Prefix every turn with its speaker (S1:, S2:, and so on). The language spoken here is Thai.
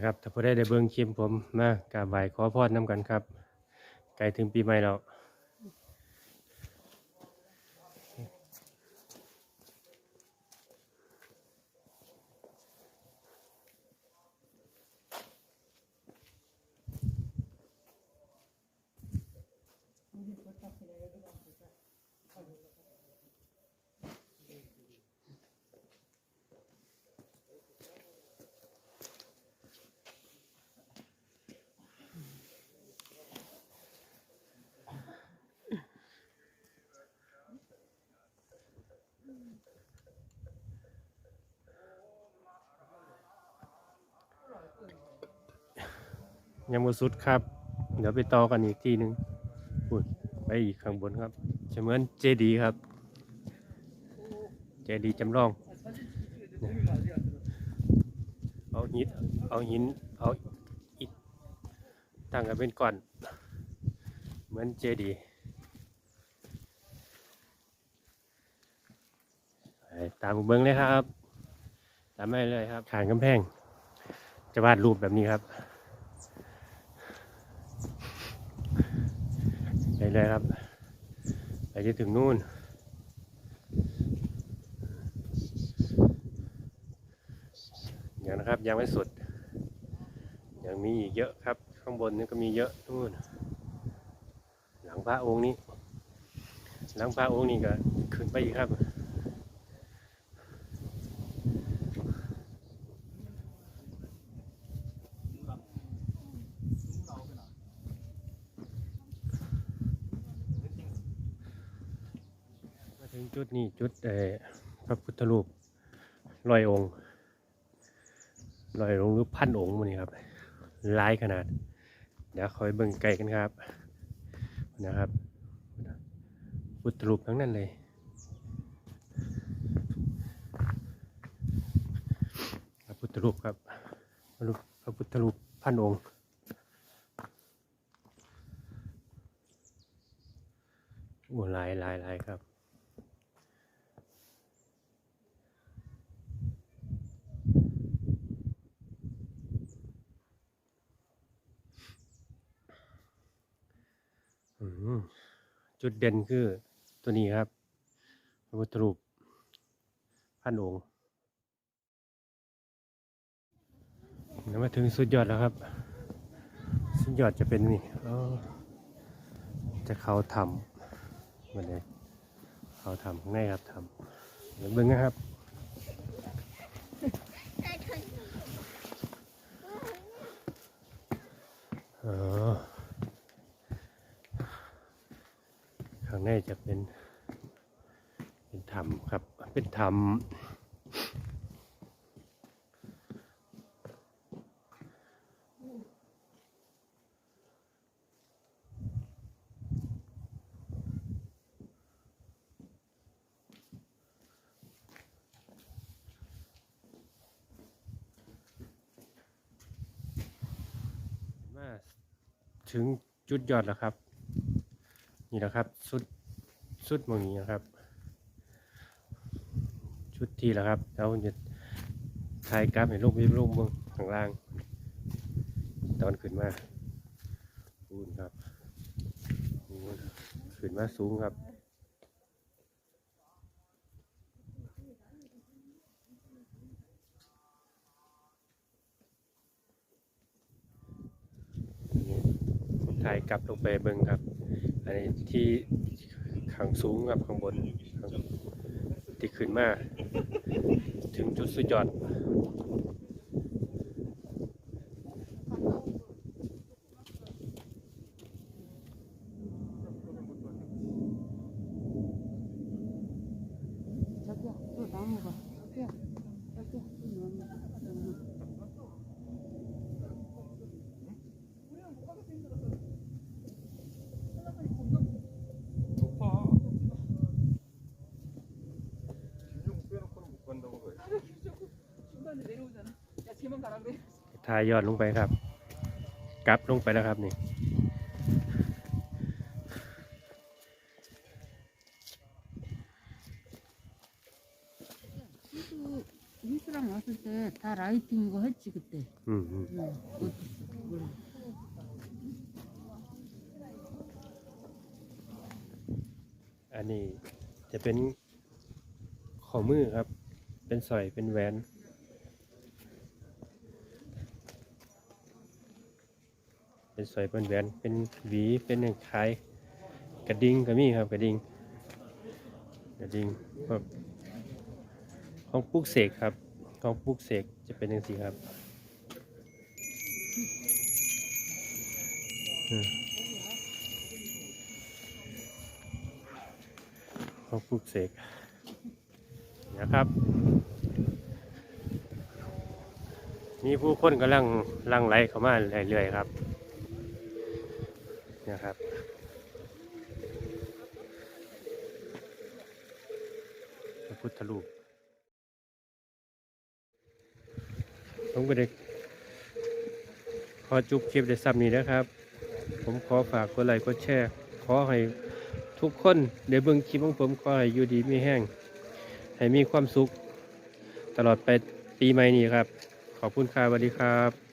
S1: นะครับ ถ้าพอได้ได้เบิ่งคลิปผมมากราบไหว้ขอพรน้ำกันครับใกล้ถึงปีใหม่แล้ว ยังบ่สุดครับ เดี๋ยวไปต่อกันอีกทีหนึงอุ้ยไปอีกข้างบนครับจะเหมือนเจดีครับ เจดีจำลอง เอาหินเอาหินเอาอิฐตั้งกันเป็นก้อน เหมือนเจดีตามผมเบิ้งเลยครับ ตามไปเลยครับขางกำแพง จะวาดรูปแบบนี้ครับ ไป เลยครับ ไปจนถึงนู่น อย่างนะครับยังไม่สุด ยังมีอีกเยอะครับ ข้างบนนี่ก็มีเยอะนู่น หลังพระองค์นี้ หลังพระองค์นี้ก็ขึ้นไปอีกครับ จุดนี้จุดพระพุทธรูปลอยองค์ลอยองค์หรือพันองค์มันนี่ครับหลายขนาด เดี๋ยวคอยเบิ่งไกลกันครับ นะครับ พุทธรูปทั้งนั้นเลยพระพุทธรูปครับพระพุทธรูปพันองค์โอ้ลายลายลายครับ จุดเด่นคือตัวนี้ครับพระพุทธรูปพันองค์มาถึงสุดยอดแล้วครับ สุดยอดจะเป็นนี่จะเขาทำมันเลยเขาทำง่ายครับทำเดี๋ยวเบิ่งนะครับางในจะเป็น เป็นธรรมครับ เป็นธรรมมาถึงจุดยอดแล้วครับ นี่แหละครับสุดสุดมองนี้นะครับ ชุดทีแล้วครับแล้วจะถ่ายกราฟให้ลูกวิบลูกเมืองข้างล่าง ตอนขึ้นมาสูงครับขึ้นมาสูงครับถ่ายกลับลงไปเบิ่งครับ อันนี้ที่ข้างสูงครับข้างบนที่ขึ้นมา ถึงจุดสุดยอด
S2: 내려오잖아. 야, 쟤만 가라 그래.
S1: ถ่ายยอดลงไปครับ กลับลงไปแล้วครับนี่
S3: 미수, 미수랑 와서 했을 때 다 라이팅이고 했지 그때.
S1: อืมอืม
S3: 응. 그것도 그래.
S1: อันนี้จะเป็นข้อมือครับ เป็นสร้อยเป็นแหวน เป็นสร้อยเป็นแหวนเป็นหวีเป็นอย่างคล้ายกระดิ่งก็มีครับกระดิ่งกระดิ่งครับของปลูกเสกครับของปลูกเสกจะเป็นอย่างสีครับของปลูกเสกนะครับ มีผู้คนกำลังลังไหลเข้ามาเรื่อยๆครับ นะครับ พระพุทธรูปผมก็ได้ขอจุบคลิปได้ซ้ำนี้นะครับ ผมขอฝากกดไลค์กดแชร์ ขอให้ทุกคนได้เบิ่งคลิปของผมขอให้อยู่ดีมีแห้ง ให้มีความสุข ตลอดไปปีใหม่นี้ครับ ขอบคุณครับสวัสดีครับ